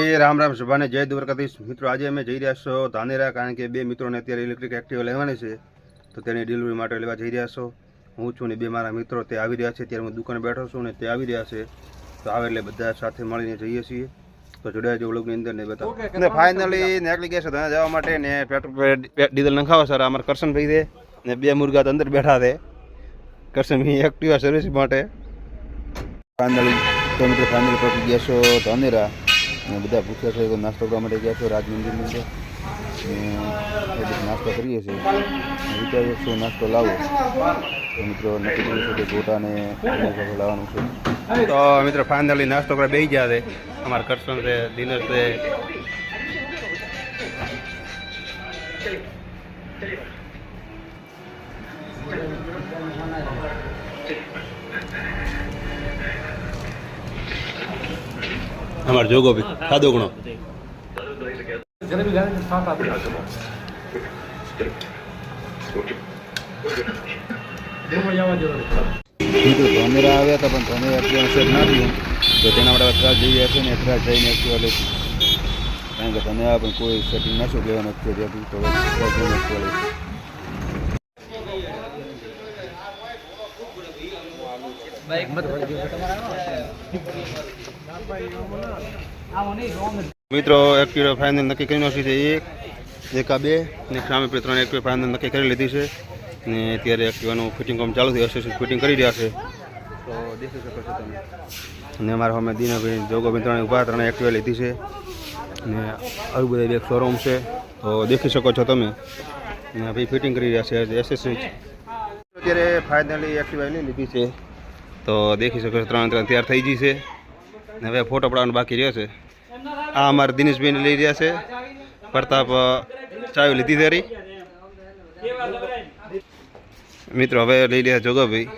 એ રામ રામ સભાને જય દ્વારકાધીશ. મિત્રો આજે અમે જઈ રહ્યા છો ધાનેરા કારણ કે બે મિત્રોને અત્યારે ઇલેક્ટ્રિક એક્ટિવા લેવાની છે. તો તેની ડિલિવરી માટે લેવા જઈ રહ્યા છો. હું છું ને બે મારા મિત્રો તે આવી રહ્યા છે. ત્યારે હું દુકાને બેઠો છું ને તે આવી રહ્યા છે. તો આવે એટલે બધા સાથે મળીને જઈએ છીએ. તો જોડાયા જો વ્લોગની અંદર ને બતાવો. અને ફાઇનલી નીકળી ગયા છે ધના જવા માટે ને પેટ્રોલ પે- ડીઝલ નખાવો સર. અમારા કરશનભાઈ છે ને બે મુર્ગા તો અંદર બેઠા છે. કરશનભાઈ એક્ટિવા સર્વિસ માટે. ફાઇનલી તો મિત્રો ફાઇનલી પહોંચી ગયા છો ધાનેરા. અને બધા ભૂખ્યા છે તો નાસ્તો કરવા માટે ગયા છો, રાજમંદિરની અંદર. નાસ્તો કરીએ છીએ. વિચારીએ શું નાસ્તો લાવો. તો મિત્રો નક્કી કર્યું છે ગોટાને લાવવાનું છે. તો મિત્રો ફાઇનલી નાસ્તો કરવા બેસી ગયા છે. અમારા કરશન છે ડિનર છે. અમારો જોગો બી ખાધો ઘણો ધોમેરા આવ્યા હતા, પણ ધોમેરા એક્ટિવા સેટ ના થયું તો તેના માટે અત્યારે જઈએ છીએ ને અત્યારે જઈને એક્ટિવા લઈશું. કારણ કે તમે પણ કોઈ સેટિંગ ના શું લેવાનું અત્યારે તો એક્ટિવા લઈશું. મિત્રો એક્ટિવા ફાઇનલ નક્કી કરી નાખી છે એક એક આ બે ને સામે પે ત્રણ એક્ટિવા ફાઇનલ નક્કી કરી લીધી છે. ને અત્યારે એક્ટિવાનું ફિટિંગ કામ ચાલુ થયું હશે ફિટિંગ કરી રહ્યા છે. તો દેખી શકો છો તમે. અને અમારા અમે દિનભાઈ જોગોભાઈ ત્રણે ઊભા ત્રણે એક્ટિવા લીધી છે. ને આવી બધા એક શોરૂમ છે. તો દેખી શકો છો તમે. ને ભાઈ ફિટિંગ કરી રહ્યા છે એસેસરીઝ અત્યારે ફાઇનલી એક્ટિવા લઈ લીધી છે. તો દેખી શકો છો ત્રણ ત્રણ તૈયાર થઈ ગઈ છે. ને હવે ફોટો પડાવવાનો બાકી રહ્યો છે. આ અમારા દિનેશભાઈને લઈ રહ્યા છે. પ્રતાપ ચાવી લીધી તારી મિત્રો, હવે લઈ રહ્યા જોગાભાઈ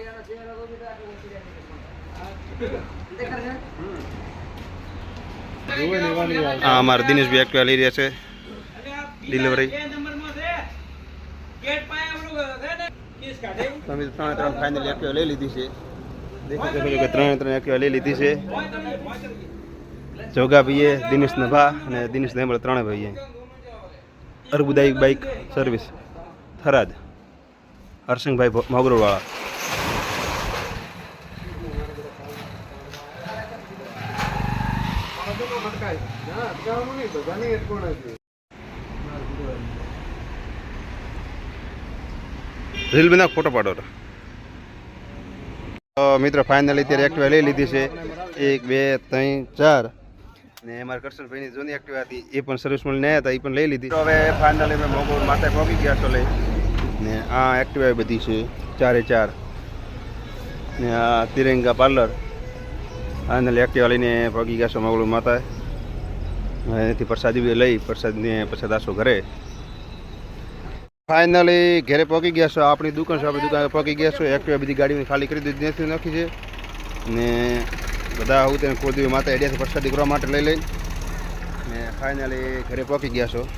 હા અમારા દિનેશભાઈ એક્ટિવા લઈ રહ્યા છે. ડિલિવરી તમે ત્રણે ત્રણ ફાઇનલ એક્ટિવા લઈ લીધી છે. દેખી ત્રણે ત્રણ લીધી છે. જોગા ભાઈએ, દિનેશ નભા અને દિનેશ નેમળ ત્રણે ભાઈએ. અર્બુદાયી બાઇક સર્વિસ. થરાદ. હરસિંહભાઈ મોગરોવાળા. રીલ બના ફોટો પાડો મિત્રો ફાઇનલી અત્યારે એક્ટિવા લઈ લીધી છે. એક, બે, ત્રણ, ચાર. ને અમારા કરશનભાઈની જૂની એક્ટિવા હતી, એ પણ સર્વિસ મળી નહીં હતા, એ પણ લઈ લીધી. હવે ફાઇનલી મેં મોગો માથે પહોંચી ગયા છો લઈ. ને આ એક્ટિવા બધી છે, ચારે ચાર. ને આ તિરંગા પાર્લર ફાઇનલી એક્ટિવા લઈને પહોંચી ગયા છો મોગળું માતા એનાથી પ્રસાદી લઈ લઈ પ્રસાદને પ્રસાદ આસો ઘરે. ફાઇનલી ઘરે પહોંચી ગયા છો. આપણી દુકાન છે, આપણી દુકાન પહોંચી ગયા છો. એક્ટિવા બધી ગાડીની ખાલી કરી દીધી નથી નાખી છે. ને બધા આવું તેને કોઈ માતા એડિયાથી પ્રસાદી કરવા માટે લઈ લઈ. ને ફાઇનલી ઘરે પહોંચી ગયા છો.